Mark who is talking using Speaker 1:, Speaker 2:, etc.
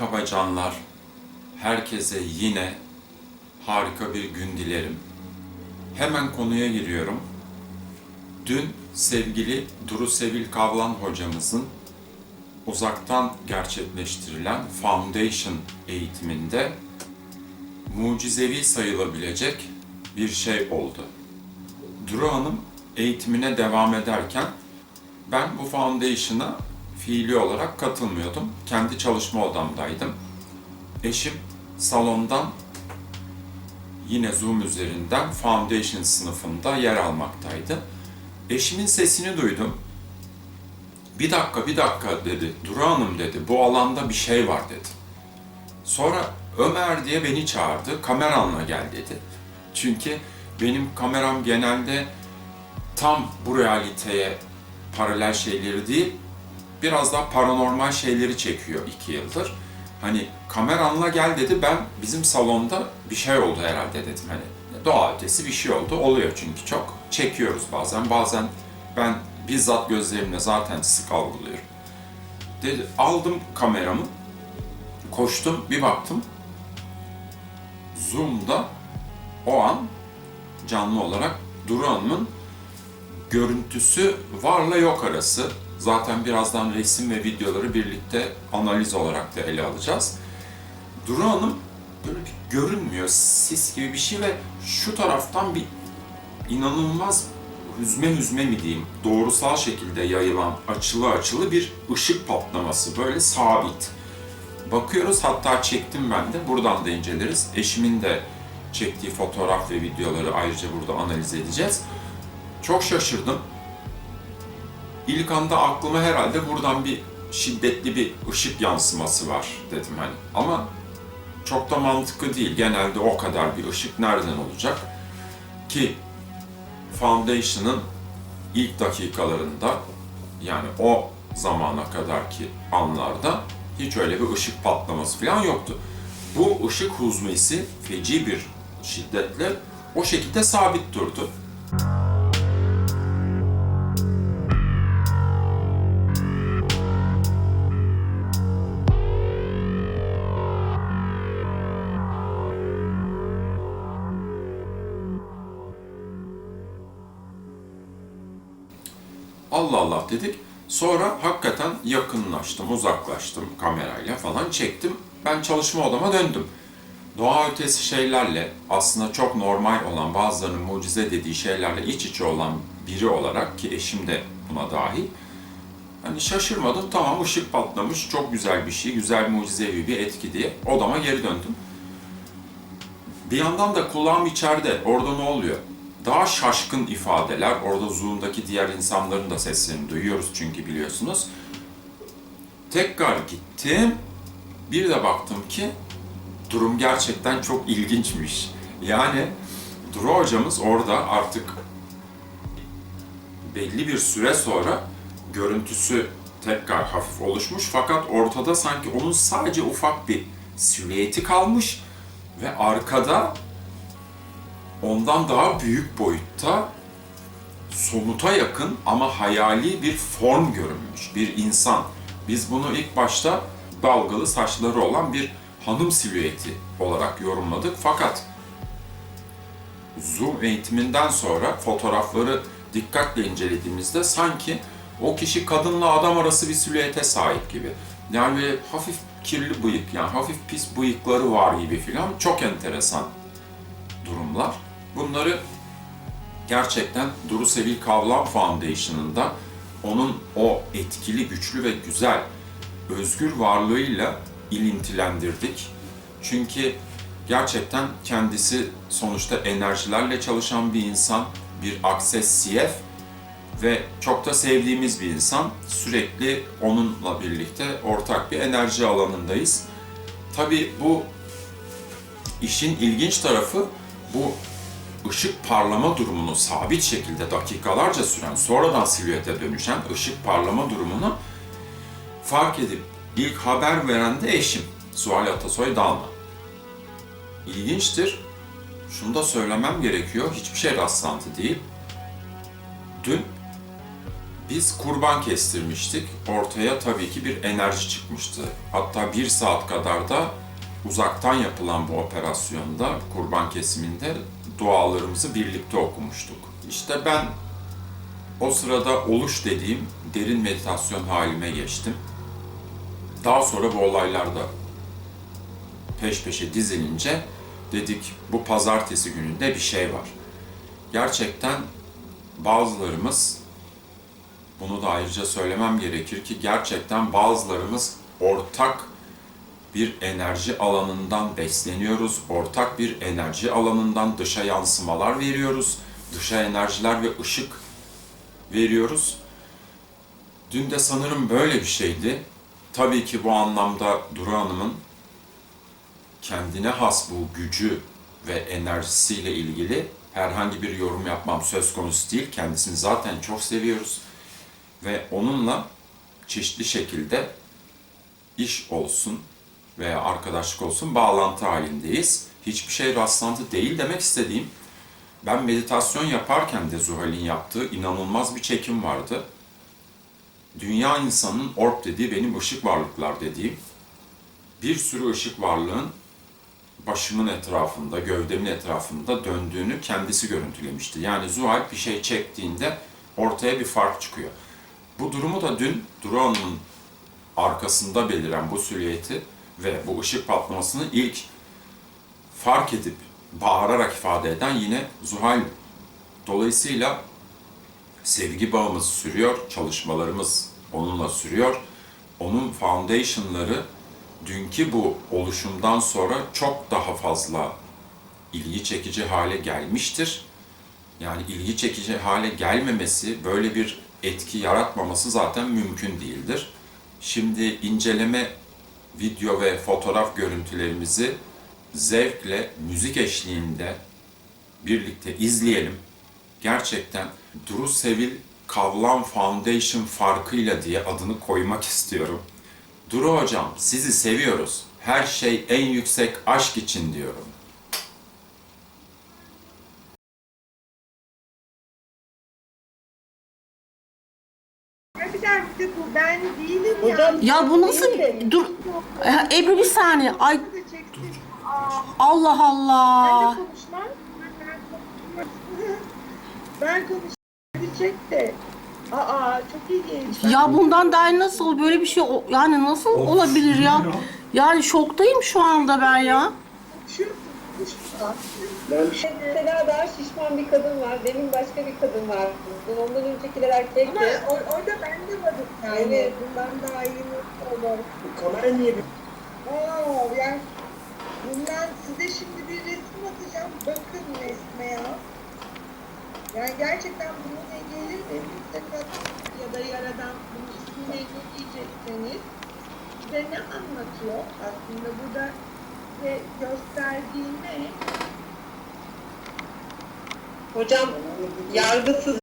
Speaker 1: Merhaba canlar. Herkese yine harika bir gün dilerim. Hemen konuya giriyorum. Dün sevgili Duru Sevil Kavlan hocamızın uzaktan gerçekleştirilen Foundation eğitiminde mucizevi sayılabilecek bir şey oldu. Duru Hanım eğitimine devam ederken ben bu foundation'a fiili olarak katılmıyordum. Kendi çalışma odamdaydım. Eşim salondan yine Zoom üzerinden foundation sınıfında yer almaktaydı. Eşimin sesini duydum. Bir dakika, bir dakika dedi. Duru Hanım dedi, bu alanda bir şey var dedi. Sonra Ömer diye beni çağırdı, kameranla gel dedi. Çünkü benim kameram genelde tam bu realiteye paralel şeyleri değil, biraz daha paranormal şeyleri çekiyor iki yıldır. Hani kameranla gel dedi, ben bizim salonda bir şey oldu herhalde dedim. Hani doğa ötesi bir şey oldu, oluyor çünkü çok. Çekiyoruz bazen, bazen ben bizzat gözlerimle zaten sık algılıyorum. Dedi, aldım kameramı, koştum, bir baktım. Zoom'da o an canlı olarak Duru Hanım'ın görüntüsü varla yok arası. Zaten birazdan resim ve videoları birlikte analiz olarak da ele alacağız. Duru Hanım böyle bir görünmüyor, sis gibi bir şey ve şu taraftan bir inanılmaz hüzme hüzme mi diyeyim, doğrusal şekilde yayılan açılı açılı bir ışık patlaması böyle sabit. Bakıyoruz hatta çektim ben de buradan da inceleriz. Eşimin de çektiği fotoğraf ve videoları ayrıca burada analiz edeceğiz. Çok şaşırdım. İlk anda aklıma herhalde buradan bir şiddetli bir ışık yansıması var dedim hani. Ama çok da mantıklı değil. Genelde o kadar bir ışık nereden olacak? Ki Foundation'ın ilk dakikalarında yani o zamana kadarki anlarda hiç öyle bir ışık patlaması falan yoktu. Bu ışık huzmesi feci bir şiddetle o şekilde sabit durdu. Allah Allah dedik. Sonra hakikaten yakınlaştım, uzaklaştım kamerayla falan çektim. Ben çalışma odama döndüm. Doğa ötesi şeylerle aslında çok normal olan bazılarının mucize dediği şeylerle iç içe olan biri olarak ki eşim de buna dahil. Hani şaşırmadım tamam ışık patlamış çok güzel bir şey, güzel mucizevi bir etki diye odama geri döndüm. Bir yandan da kulağım içeride orada ne oluyor? Daha şaşkın ifadeler. Orada Zoom'daki diğer insanların da seslerini duyuyoruz çünkü biliyorsunuz. Tekrar gittim. Bir de baktım ki durum gerçekten çok ilginçmiş. Yani Duru hocamız orada artık belli bir süre sonra görüntüsü tekrar hafif oluşmuş fakat ortada sanki onun sadece ufak bir silüeti kalmış ve arkada ondan daha büyük boyutta somuta yakın ama hayali bir form görünmüş, bir insan. Biz bunu ilk başta dalgalı saçları olan bir hanım silüeti olarak yorumladık. Fakat Zoom eğitiminden sonra fotoğrafları dikkatle incelediğimizde sanki o kişi kadınla adam arası bir silüete sahip gibi. Yani böyle hafif kirli bıyık, yani hafif pis bıyıkları var gibi filan. Çok enteresan durumlar. Bunları gerçekten Duru Sevil Kavlan Foundation'ında onun o etkili, güçlü ve güzel özgür varlığıyla ilintilendirdik. Çünkü gerçekten kendisi sonuçta enerjilerle çalışan bir insan, bir akses CF ve çok da sevdiğimiz bir insan. Sürekli onunla birlikte ortak bir enerji alanındayız. Tabii bu işin ilginç tarafı bu ışık parlama durumunu sabit şekilde dakikalarca süren, sonradan silüete dönüşen ışık parlama durumunu fark edip ilk haber veren de eşim, Sual Atasoy Dalma. İlginçtir, şunu da söylemem gerekiyor, hiçbir şey rastlantı değil. Dün Biz kurban kestirmiştik. Ortaya tabii ki bir enerji çıkmıştı. Hatta bir saat kadar da uzaktan yapılan bu operasyonda, kurban kesiminde dualarımızı birlikte okumuştuk. İşte ben o sırada oluş dediğim derin meditasyon halime geçtim. Daha sonra bu olaylar da peş peşe dizilince dedik bu pazartesi gününde bir şey var. Gerçekten bazılarımız bunu da ayrıca söylemem gerekir ki gerçekten bazılarımız ortak bir enerji alanından besleniyoruz. Ortak bir enerji alanından dışa yansımalar veriyoruz. Dışa enerjiler ve ışık veriyoruz. Dün de sanırım böyle bir şeydi. Tabii ki bu anlamda Duru Hanım'ın kendine has bu gücü ve enerjisiyle ilgili herhangi bir yorum yapmam söz konusu değil. Kendisini zaten çok seviyoruz. Ve onunla çeşitli şekilde iş olsun veya arkadaşlık olsun bağlantı halindeyiz. Hiçbir şey rastlantı değil demek istediğim. Ben meditasyon yaparken de Zuhal'in yaptığı inanılmaz bir çekim vardı. Dünya insanının orb dediği, benim ışık varlıklar dediğim bir sürü ışık varlığın başımın etrafında, gövdemin etrafında döndüğünü kendisi görüntülemişti. Yani Zuhal bir şey çektiğinde ortaya bir fark çıkıyor. Bu durumu da dün Duru Hanım'ın arkasında beliren bu silüeti ve bu ışık patlamasını ilk fark edip bağırarak ifade eden yine Zuhal. Dolayısıyla sevgi bağımız sürüyor, çalışmalarımız onunla sürüyor. Onun foundation'ları dünkü bu oluşumdan sonra çok daha fazla ilgi çekici hale gelmiştir. Yani ilgi çekici hale gelmemesi, böyle bir etki yaratmaması zaten mümkün değildir. Şimdi inceleme video ve fotoğraf görüntülerimizi zevkle müzik eşliğinde birlikte izleyelim. Gerçekten Duru Sevil Kavlan Foundation farkıyla diye adını koymak istiyorum. Duru hocam sizi seviyoruz. Her şey en yüksek aşk için diyorum.
Speaker 2: Ya bir dakika bu ben değilim
Speaker 3: Hocam,
Speaker 2: ya.
Speaker 4: Bu nasıl. Dur. E, Ebru bir saniye. Ay
Speaker 2: çeksin. Aa,
Speaker 4: Allah
Speaker 2: ben
Speaker 4: Allah.
Speaker 2: de. Ben konuşmam. Ben konuşmam. Hadi çek de. Aa çok ilginç.
Speaker 4: Ya bundan daha nasıl böyle bir şey o- yani nasıl olabilir ya? Yani şoktayım şu anda ben ya.
Speaker 2: Konuşuyorsun.
Speaker 5: Mesela daha şişman bir kadın var. Demin başka bir kadın var. Ondan öncekiler
Speaker 2: Ama
Speaker 5: erkekti.
Speaker 2: or- orada ben de varım yani.
Speaker 5: Evet.
Speaker 2: Bundan daha iyi olur?
Speaker 3: bu kamera niye bir
Speaker 2: Aa, yani bundan size şimdi bir resim atacağım. Bakın resme ya. Yani gerçekten bununla gelir ve mutlaka ya da yaradan bunun ismini ne diyecekseniz size ne anlatıyor aslında burada size gösterdiği ne?
Speaker 5: Hocam yargısız